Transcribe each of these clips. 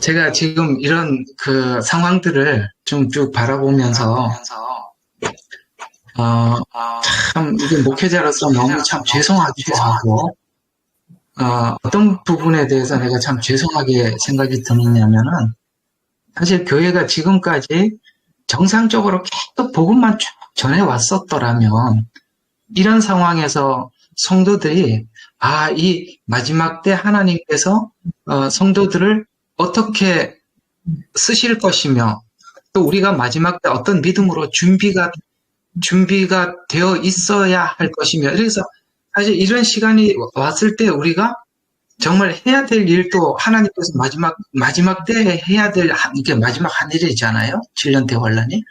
제가 지금 이런 그 상황들을 좀 쭉 바라보면서 어, 참 이게 목회자로서 너무 참 죄송하기도 하고 어, 어떤 부분에 대해서 내가 참 죄송하게 생각이 드느냐면은 사실 교회가 지금까지 정상적으로 계속 복음만 쭉 전해 왔었더라면 이런 상황에서 성도들이 아, 이 마지막 때 하나님께서 어, 성도들을 어떻게 쓰실 것이며 또 우리가 마지막 때 어떤 믿음으로 준비가 준비가 되어 있어야 할 것이며 그래서 사실 이런 시간이 왔을 때 우리가 정말 해야 될 일도 하나님께서 마지막 마지막 때 해야 될 한- 이게 마지막 한 일이잖아요. 7년 대환란이.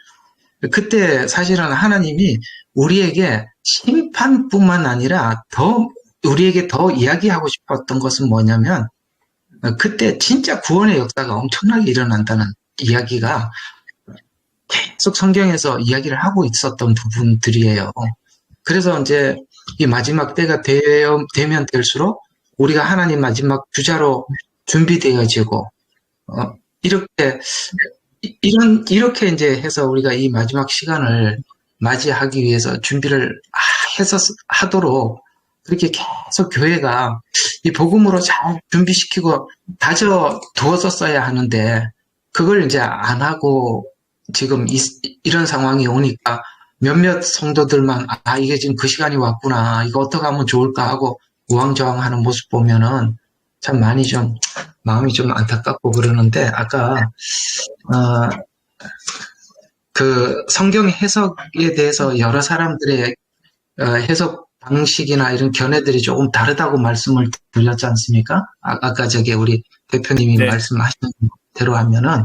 그때 사실은 하나님이 우리에게 심판뿐만 아니라 더 우리에게 더 이야기하고 싶었던 것은 뭐냐면 어, 그때 진짜 구원의 역사가 엄청나게 일어난다는 이야기가 계속 성경에서 이야기를 하고 있었던 부분들이에요. 그래서 이제 이 마지막 때가 되면 될수록 우리가 하나님 마지막 주자로 준비되어지고 어, 이렇게 이- 이런 이렇게 이제 해서 우리가 이 마지막 시간을 맞이하기 위해서 준비를 하- 해서 쓰- 하도록 그렇게 계속 교회가 이 복음으로 잘 준비시키고 다져 두었었어야 하는데 그걸 이제 안 하고 지금 이, 이런 상황이 오니까 몇몇 성도들만 아 이게 지금 그 시간이 왔구나. 이거 어떻게 하면 좋을까 하고 우왕좌왕하는 모습 보면은 참 많이 좀 마음이 좀 안타깝고 그러는데 아까 어, 그 성경 해석에 대해서 여러 사람들의 어, 해석 방식이나 이런 견해들이 조금 다르다고 말씀을 드렸지 않습니까? 아, 아까 저기 우리 대표님이 네. 말씀하신 대로 하면은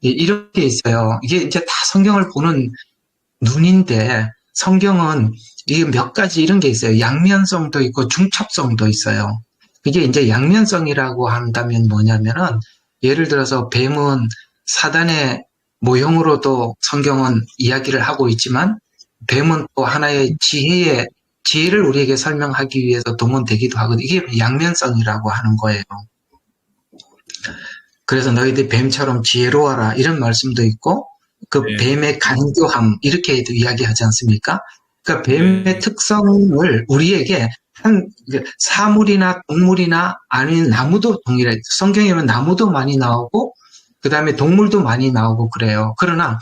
이- 이렇게 있어요. 이게 이제 다 성경을 보는 눈인데 성경은 이게 몇 가지 이런 게 있어요. 양면성도 있고 중첩성도 있어요. 이게 이제 양면성이라고 한다면 뭐냐면은 예를 들어서 뱀은 사단의 모형으로도 성경은 이야기를 하고 있지만 뱀은 또 하나의 지혜의 지혜를 우리에게 설명하기 위해서 동원되기도 하거든요. 이게 양면성이라고 하는 거예요. 그래서 너희들 뱀처럼 지혜로워라 이런 말씀도 있고 그 네. 뱀의 간교함 이렇게도 이야기하지 않습니까? 그러니까 뱀의 네. 특성을 우리에게 한 이게 사물이나 동물이나 아니면 나무도 동일해. 성경에 보면 나무도 많이 나오고 그 다음에 동물도 많이 나오고 그래요. 그러나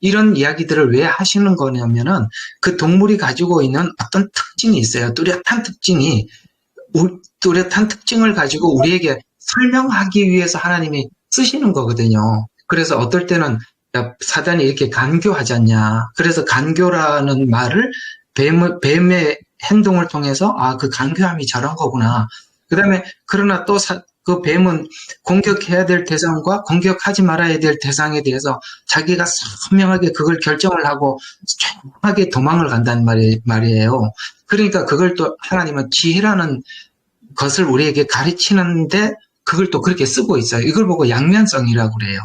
이런 이야기들을 왜 하시는 거냐면은 그 동물이 가지고 있는 어떤 특징이 있어요. 뚜렷한 특징이 우- 뚜렷한 특징을 가지고 우리에게 설명하기 위해서 하나님이 쓰시는 거거든요. 그래서 어떨 때는 야, 사단이 이렇게 간교하지 않냐. 그래서 간교라는 말을 뱀, 뱀의 행동을 통해서 아, 그 간교함이 저런 거구나. 그 다음에 그러나 또 그 뱀은 공격해야 될 대상과 공격하지 말아야 될 대상에 대해서 자기가 선명하게 그걸 결정을 하고 정확하게 도망을 간다는 말이, 말이에요. 그러니까 그걸 또 하나님은 지혜라는 것을 우리에게 가르치는데 그걸 또 그렇게 쓰고 있어요. 이걸 보고 양면성이라고 그래요.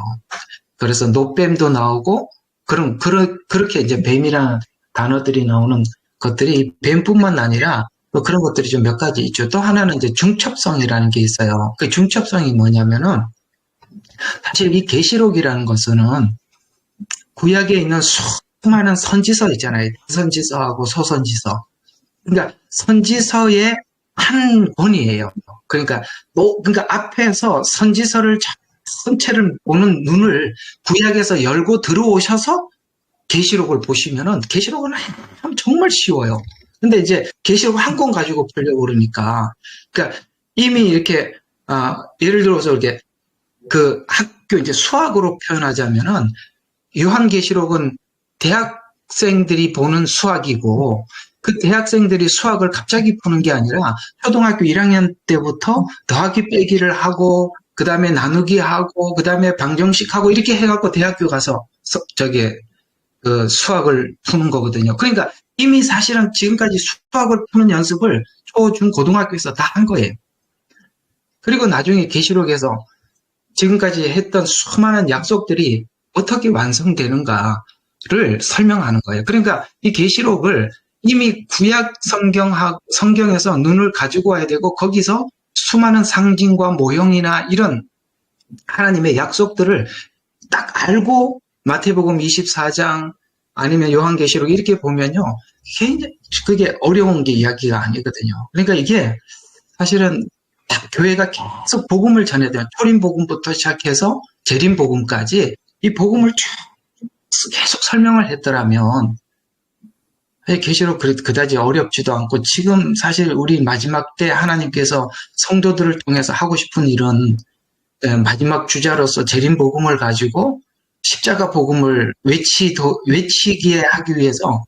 그래서 노뱀도 나오고 그런 그러, 그렇게 이제 뱀이라는 단어들이 나오는 것들이 뱀뿐만 아니라 또 그런 것들이 좀 몇 가지 있죠. 또 하나는 이제 중첩성이라는 게 있어요. 그 중첩성이 뭐냐면은 사실 이 계시록이라는 것은 구약에 있는 수많은 선지서 있잖아요. 선지서하고 소선지서. 그러니까 선지서의 한 권이에요. 그러니까 뭐 그러니까 앞에서 선지서를 전체를 보는 눈을 구약에서 열고 들어오셔서 계시록을 보시면은 계시록은 참 정말 쉬워요. 근데 이제 계시록 한 권 가지고 보려고 그러니까 그러니까 이미 이렇게 아, 예를 들어서 이렇게 그 학교 이제 수학으로 표현하자면은 요한계시록은 대학생들이 보는 수학이고 그 대학생들이 수학을 갑자기 푸는 게 아니라 초등학교 1학년 때부터 더하기 빼기를 하고 그 다음에 나누기 하고 그 다음에 방정식 하고 이렇게 해갖고 대학교 가서 서- 저기 그 수학을 푸는 거거든요. 그러니까 이미 사실은 지금까지 수학을 푸는 연습을 초, 중, 고등학교에서 다 한 거예요. 그리고 나중에 계시록에서 지금까지 했던 수많은 약속들이 어떻게 완성되는가를 설명하는 거예요. 그러니까 이 계시록을 이미 구약 성경 성경에서 눈을 가지고 와야 되고 거기서 수많은 상징과 모형이나 이런 하나님의 약속들을 딱 알고 마태복음 24장 아니면 요한계시록 이렇게 보면요. 굉장히 그게 어려운 게 이야기가 아니거든요. 그러니까 이게 사실은 딱 교회가 계속 복음을 전해야 돼요. 초림 복음부터 시작해서 재림 복음까지 이 복음을 쭉 계속 설명을 했더라면 계시록 그- 그다지 어렵지도 않고 지금 사실 우리 마지막 때 하나님께서 성도들을 통해서 하고 싶은 이런 에, 마지막 주자로서 재림 복음을 가지고 십자가 복음을 외치 외치기에 하기 위해서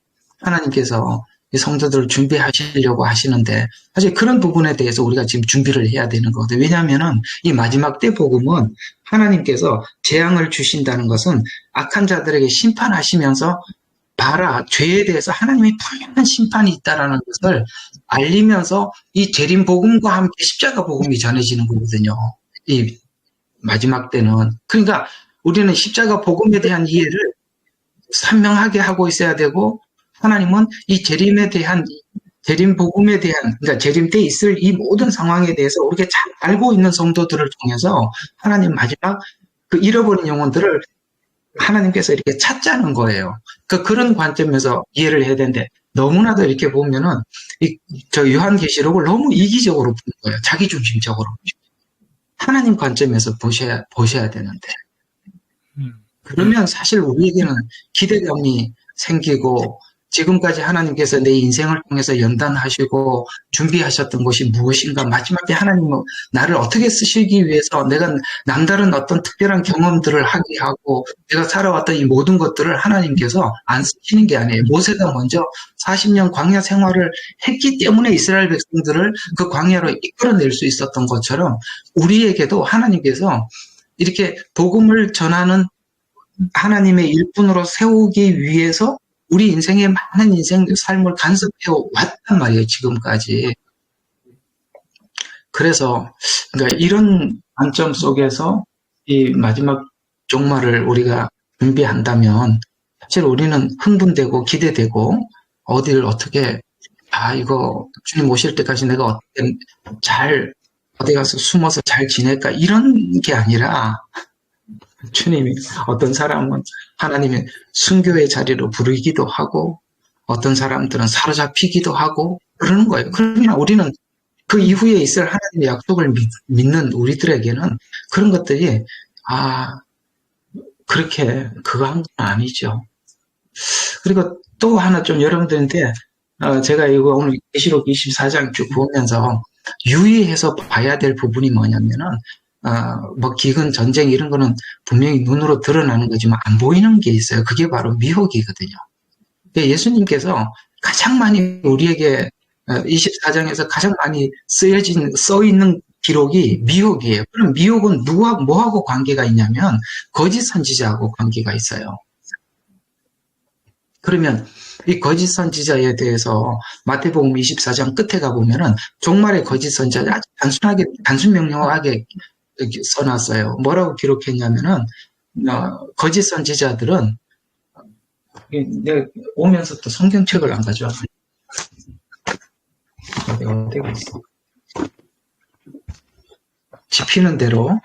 하나님께서 이 성도들을 준비하시려고 하시는데 사실 그런 부분에 대해서 우리가 지금 준비를 해야 되는 거거든요. 왜냐하면은 이 마지막 때 복음은 하나님께서 재앙을 주신다는 것은 악한 자들에게 심판하시면서 봐라 죄에 대해서 하나님이 분명한 심판이 있다라는 것을 알리면서 이 재림 복음과 함께 십자가 복음이 전해지는 거거든요. 이 마지막 때는 그러니까 우리는 십자가 복음에 대한 이해를 선명하게 하고 있어야 되고 하나님은 이 재림에 대한 재림 복음에 대한 그러니까 재림 때 있을 이 모든 상황에 대해서 우리가 잘 알고 있는 성도들을 통해서 하나님 마지막 그 잃어버린 영혼들을 하나님께서 이렇게 찾자는 거예요. 그 그런 관점에서 이해를 해야 되는데 너무나도 이렇게 보면은 이 저 요한계시록을 너무 이기적으로 보는 거예요. 자기 중심적으로. 하나님 관점에서 보셔야 보셔야 되는데 음. 그러면 사실 우리에게는 기대감이 생기고 지금까지 하나님께서 내 인생을 통해서 연단하시고 준비하셨던 것이 무엇인가 마지막에 하나님은 나를 어떻게 쓰시기 위해서 내가 남다른 어떤 특별한 경험들을 하게 하고 내가 살아왔던 이 모든 것들을 하나님께서 안 쓰시는 게 아니에요. 모세가 먼저 40년 광야 생활을 했기 때문에 이스라엘 백성들을 그 광야로 이끌어낼 수 있었던 것처럼 우리에게도 하나님께서 이렇게 복음을 전하는 하나님의 일꾼으로 세우기 위해서 우리 인생의 많은 인생 삶을 간섭해 왔단 말이에요, 지금까지. 그래서, 그러니까 이런 관점 속에서 이 마지막 종말을 우리가 준비한다면, 사실 우리는 흥분되고 기대되고, 어디를 어떻게, 아, 이거 주님 오실 때까지 내가 어떻게 잘, 어디 가서 숨어서 잘 지낼까, 이런 게 아니라, 주님이 어떤 사람은 하나님의 순교의 자리로 부르기도 하고 어떤 사람들은 사로잡히기도 하고 그러는 거예요. 그러나 우리는 그 이후에 있을 하나님의 약속을 믿, 는 우리들에게는 그런 것들이 아 그렇게 그거 한 건 아니죠. 그리고 또 하나 좀 여러분들한테 어, 제가 이거 오늘 계시록 24장 쭉 보면서 유의해서 봐야 될 부분이 뭐냐면은 어, 뭐 기근 전쟁 이런 거는 분명히 눈으로 드러나는 거지만 안 보이는 게 있어요. 그게 바로 미혹이거든요. 예수님께서 가장 많이 우리에게 24장에서 가장 많이 쓰여진 써 있는 기록이 미혹이에요. 그럼 미혹은 누구하고 뭐하고 관계가 있냐면 거짓 선지자하고 관계가 있어요. 그러면 이 거짓 선지자에 대해서 마태복음 24장 끝에 가 보면은 종말의 거짓 선지자 아주 단순하게 단순 이렇게 써놨어요. 뭐라고 기록했냐면은 어, 거짓 선지자들은 내가 오면서 또 성경책을 안 가져왔어. 어디 어디가 있어? 집히는 대로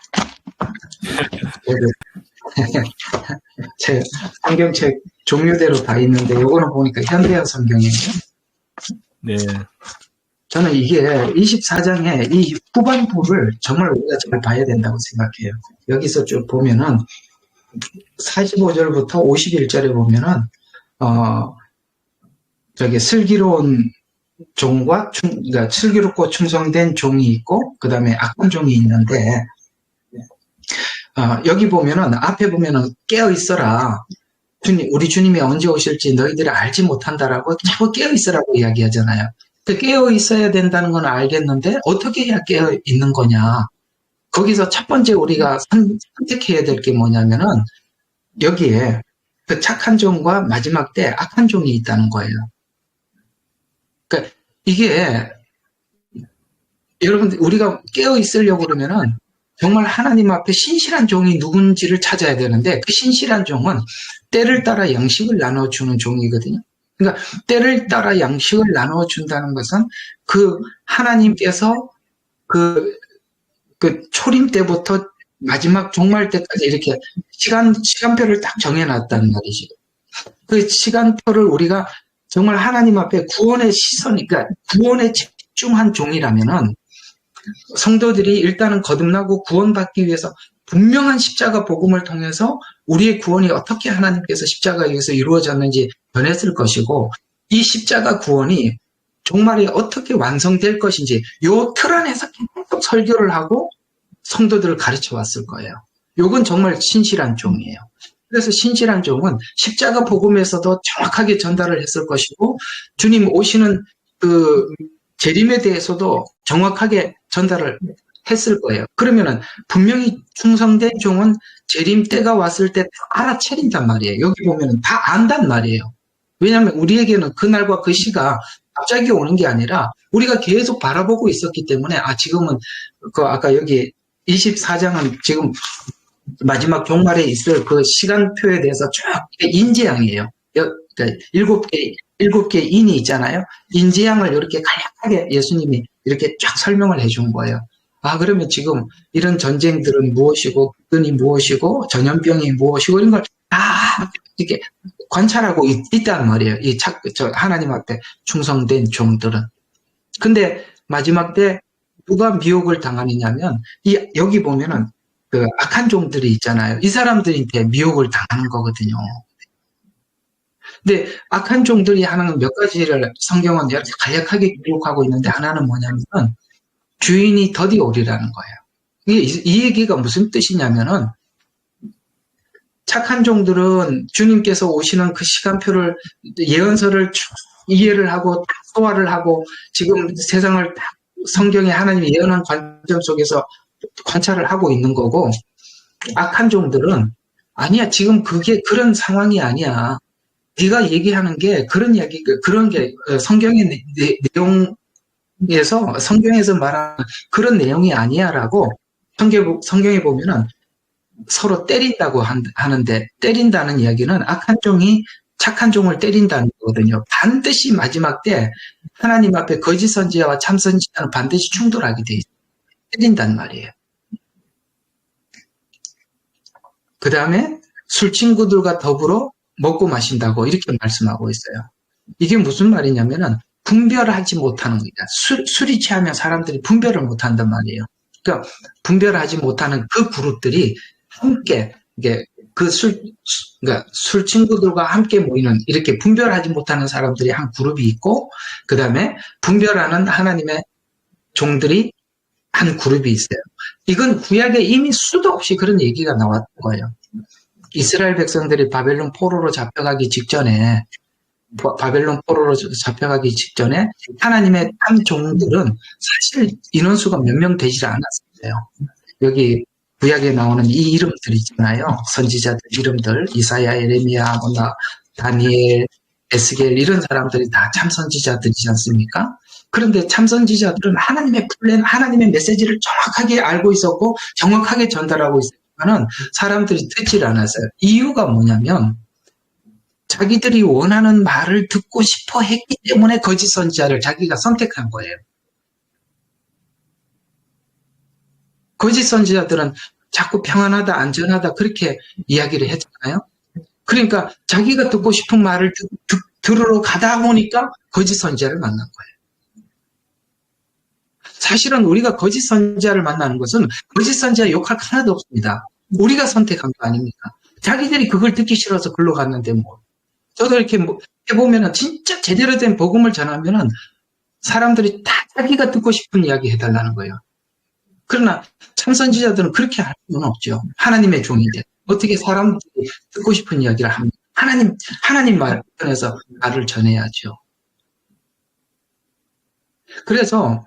제 성경책 종류대로 다 있는데 요거는 보니까 현대화 성경이에요. 네. 저는 이게 24장의 이 후반부를 정말 우리가 잘 봐야 된다고 생각해요. 여기서 쭉 보면은 45절부터 51절에 보면은 어 저기 슬기로운 종과 충, 그러니까 슬기롭고 충성된 종이 있고 그 다음에 악한 종이 있는데 어, 여기 보면은 앞에 보면은 깨어 있어라. 주님, 우리 주님이 언제 오실지 너희들이 알지 못한다라고 자꾸 깨어 있으라고 이야기하잖아요. 그 깨어 있어야 된다는 건 알겠는데 어떻게 해야 깨어 있는 거냐? 거기서 첫 번째 우리가 선택해야 될 게 뭐냐면은 여기에 그 착한 종과 마지막 때 악한 종이 있다는 거예요. 그러니까 이게 여러분 우리가 깨어 있으려고 그러면은 정말 하나님 앞에 신실한 종이 누군지를 찾아야 되는데 그 신실한 종은 때를 따라 양식을 나눠주는 종이거든요. 그러니까 때를 따라 양식을 나눠 준다는 것은 그 하나님께서 그, 그 초림 때부터 마지막 종말 때까지 이렇게 시간, 시간표를 딱 정해놨다는 말이지. 그 시간표를 우리가 정말 하나님 앞에 구원의 시선, 그러니까 구원에 집중한 종이라면은 성도들이 일단은 거듭나고 구원받기 위해서 분명한 십자가 복음을 통해서 우리의 구원이 어떻게 하나님께서 십자가에 의해서 이루어졌는지 전했을 것이고 이 십자가 구원이 종말이 어떻게 완성될 것인지 요 틀 안에서 계속 설교를 하고 성도들을 가르쳐 왔을 거예요. 요건 정말 신실한 종이에요. 그래서 신실한 종은 십자가 복음에서도 정확하게 전달을 했을 것이고 주님 오시는 그 재림에 대해서도 정확하게 전달을 했을 거예요. 그러면은 분명히 충성된 종은 재림 때가 왔을 때 다 알아차린단 말이에요. 여기 보면은 다 안단 말이에요. 왜냐하면 우리에게는 그날과 그 시가 갑자기 오는 게 아니라 우리가 계속 바라보고 있었기 때문에 아 지금은 그 아까 여기 24장은 지금 마지막 종말에 있을 그 시간표에 대해서 쭉 인지양이에요. 여- 그러니까 일곱 개 일곱 개 인이 있잖아요. 인지양을 이렇게 간략하게 예수님이 이렇게 쫙 설명을 해준 거예요. 아 그러면 지금 이런 전쟁들은 무엇이고 끈이 무엇이고 전염병이 무엇이고 이런 걸 다 이렇게 관찰하고 있, 있단 말이에요. 이 착, 저 하나님 앞에 충성된 종들은. 근데 마지막 때 누가 미혹을 당하느냐면 이 여기 보면은 그 악한 종들이 있잖아요. 이 사람들한테 미혹을 당하는 거거든요. 근데 악한 종들이 하는 몇 가지를 성경은 간략하게 기록하고 있는데 하나는 뭐냐면 주인이 더디 오리라는 거예요. 이, 이 얘기가 무슨 뜻이냐면은 착한 종들은 주님께서 오시는 그 시간표를 예언서를 쭉 이해를 하고 딱 소화를 하고 지금 세상을 딱 성경에 하나님이 예언한 관점 속에서 관찰을 하고 있는 거고 악한 종들은 아니야 지금 그게 그런 상황이 아니야 네가 얘기하는 게 그런 이야기 그런 게 어, 성경의 내- 내- 내용에서 성경에서 말하는 그런 내용이 아니야라고 성경 성경에 보면은 서로 때린다고 한- 하는데 때린다는 이야기는 악한 종이 착한 종을 때린다는 거거든요. 반드시 마지막 때 하나님 앞에 거짓 선지자와 참 선지자는 반드시 충돌하게 돼 있어요. 때린단 말이에요. 그 다음에 술 친구들과 더불어 먹고 마신다고 이렇게 말씀하고 있어요. 이게 무슨 말이냐면은 분별하지 못하는 겁니다. 술, 술이 취하면 사람들이 분별을 못한단 말이에요. 그러니까 분별하지 못하는 그 그룹들이 함께 이게 그 술, 그러니까 술 친구들과 함께 모이는 이렇게 분별하지 못하는 사람들이 한 그룹이 있고 그 다음에 분별하는 하나님의 종들이 한 그룹이 있어요. 이건 구약에 이미 수도 없이 그런 얘기가 나왔던 거예요. 이스라엘 백성들이 바벨론 포로로 잡혀가기 직전에 바- 바벨론 포로로 잡혀가기 직전에 하나님의 한 종들은 사실 인원수가 몇 명 되지 않았어요. 여기 구약에 나오는 이 이름들 있잖아요. 선지자들 이름들 이사야, 에레미야, 뭐나 다니엘, 에스겔 이런 사람들이 다 참 선지자들이지 않습니까? 그런데 참 선지자들은 하나님의 플랜, 하나님의 메시지를 정확하게 알고 있었고 정확하게 전달하고 있었지만은 사람들이 듣질 않았어요. 이유가 뭐냐면 자기들이 원하는 말을 듣고 싶어 했기 때문에 거짓 선지자를 자기가 선택한 거예요. 거짓 선지자들은 자꾸 평안하다, 안전하다 그렇게 이야기를 했잖아요. 그러니까 자기가 듣고 싶은 말을 듣, 듣, 들으러 가다 보니까 거짓 선지자를 만난 거예요. 사실은 우리가 거짓 선지자를 만나는 것은 거짓 선지자 욕할 거 하나도 없습니다. 우리가 선택한 거 아닙니까? 자기들이 그걸 듣기 싫어서 글로 갔는데 뭐. 저도 이렇게 뭐 해보면은 진짜 제대로 된 복음을 전하면은 사람들이 다 자기가 듣고 싶은 이야기 해달라는 거예요. 그러나 참선지자들은 그렇게 할 수는 없죠. 하나님의 종인데 어떻게 사람들이 듣고 싶은 이야기를 합니까? 하나님 하나님 말 편에서 말을 전해야죠. 그래서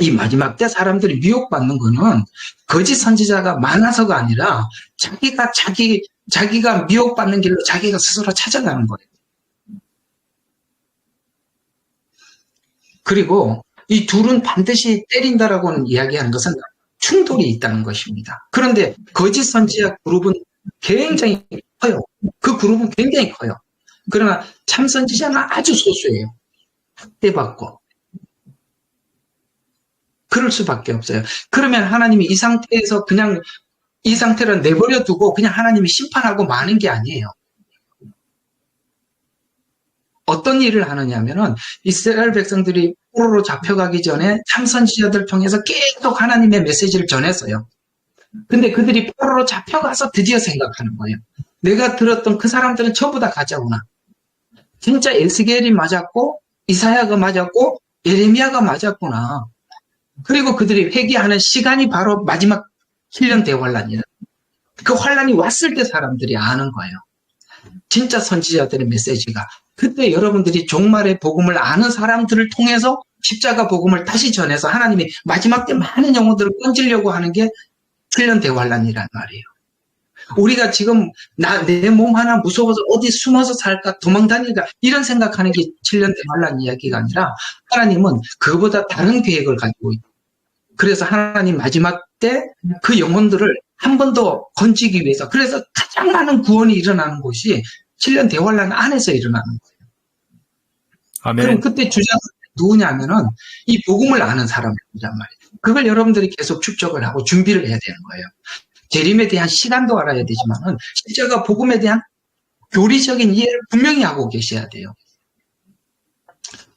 이 마지막 때 사람들이 미혹받는 거는 거짓 선지자가 많아서가 아니라 자기가 자기 자기가 미혹받는 길로 자기가 스스로 찾아가는 거예요. 그리고 이 둘은 반드시 때린다라고는 이야기하는 것은 충돌이 있다는 것입니다. 그런데 거짓 선지자 그룹은 굉장히 커요. 그 그룹은 굉장히 커요. 그러나 참 선지자는 아주 소수예요. 학대받고. 그럴 수밖에 없어요. 그러면 하나님이 이 상태에서 그냥 이 상태로 내버려 두고 그냥 하나님이 심판하고 마는 게 아니에요. 어떤 일을 하느냐면은 이스라엘 백성들이 포로로 잡혀가기 전에 참선지자들 통해서 계속 하나님의 메시지를 전했어요. 근데 그들이 포로로 잡혀가서 드디어 생각하는 거예요. 내가 들었던 그 사람들은 전부 다 가짜구나. 진짜 에스겔이 맞았고 이사야가 맞았고 예레미야가 맞았구나. 그리고 그들이 회개하는 시간이 바로 마지막 7년 대환란이다. 그 환란이 왔을 때 사람들이 아는 거예요. 진짜 선지자들의 메시지가 그때 여러분들이 종말의 복음을 아는 사람들을 통해서 십자가 복음을 다시 전해서 하나님이 마지막 때 많은 영혼들을 건지려고 하는 게 7년 대환란이란 말이에요. 우리가 지금 나 내 몸 하나 무서워서 어디 숨어서 살까 도망다니까 이런 생각하는 게 7년 대환란 이야기가 아니라 하나님은 그보다 다른 계획을 가지고 있고 그래서 하나님 마지막 때 그 영혼들을 한 번 더 건지기 위해서 그래서 가장 많은 구원이 일어나는 곳이 7년 대환란 안에서 일어나는 거예요. 그럼 아멘. 그때 주자는 누구냐면은 이 복음을 아는 사람이란 말이에요. 그걸 여러분들이 계속 축적을 하고 준비를 해야 되는 거예요. 재림에 대한 시간도 알아야 되지만은 십자가 복음에 대한 교리적인 이해를 분명히 하고 계셔야 돼요.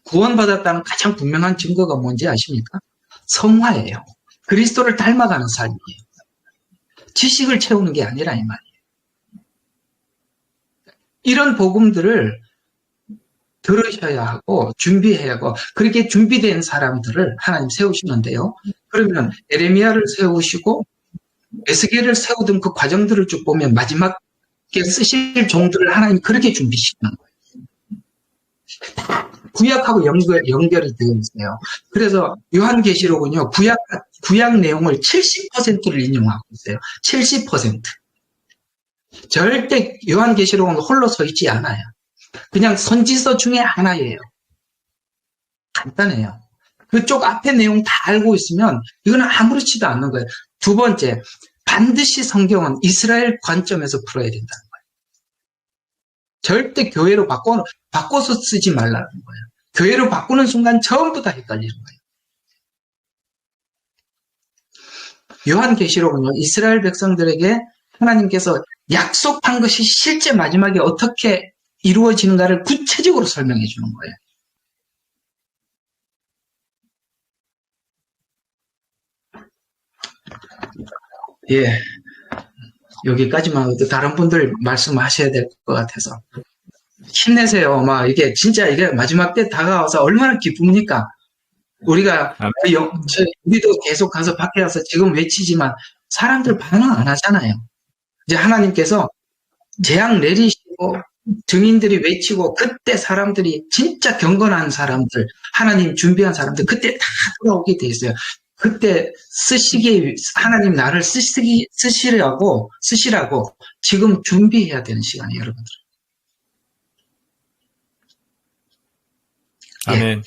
구원받았다는 가장 분명한 증거가 뭔지 아십니까? 성화예요. 그리스도를 닮아가는 삶이에요. 지식을 채우는 게 아니라 이 말이에요. 이런 복음들을 들으셔야 하고 준비해야 하고 그렇게 준비된 사람들을 하나님 세우시는데요. 그러면 에레미야를 세우시고 에스겔을 세우던 그 과정들을 쭉 보면 마지막에 쓰실 종들을 하나님 그렇게 준비시키는 거예요. 다 구약하고 연결, 연결이 되어 있어요. 그래서 요한계시록은요, 구약, 구약 내용을 70%를 인용하고 있어요. 70%. 절대 요한계시록은 홀로 서 있지 않아요. 그냥 선지서 중에 하나예요. 간단해요. 그쪽 앞에 내용 다 알고 있으면 이거는 아무렇지도 않는 거예요. 두 번째, 반드시 성경은 이스라엘 관점에서 풀어야 거예요. 절대 교회로 바꿔, 바꿔서 쓰지 말라는 거예요. 교회로 바꾸는 순간 전부 다 헷갈리는 거예요. 요한계시록은요, 이스라엘 백성들에게 하나님께서 약속한 것이 실제 마지막에 어떻게 이루어지는가를 구체적으로 설명해 주는 거예요. 예. 여기까지만 해도 다른 분들 말씀하셔야 될 것 같아서. 힘내세요. 막 이게 진짜 이게 마지막 때 다가와서 얼마나 기쁩니까? 우리가 아멘. 그 영- 우리도 계속 가서 밖에 가서 지금 외치지만 사람들 반응 안 하잖아요. 이제 하나님께서 재앙 내리시고 증인들이 외치고 그때 사람들이 진짜 경건한 사람들 하나님 준비한 사람들 그때 다 돌아오게 돼 있어요. 그때 쓰시기 하나님 나를 쓰시기 쓰시라고 쓰시라고 지금 준비해야 되는 시간이에요, 여러분들. 예. 아멘.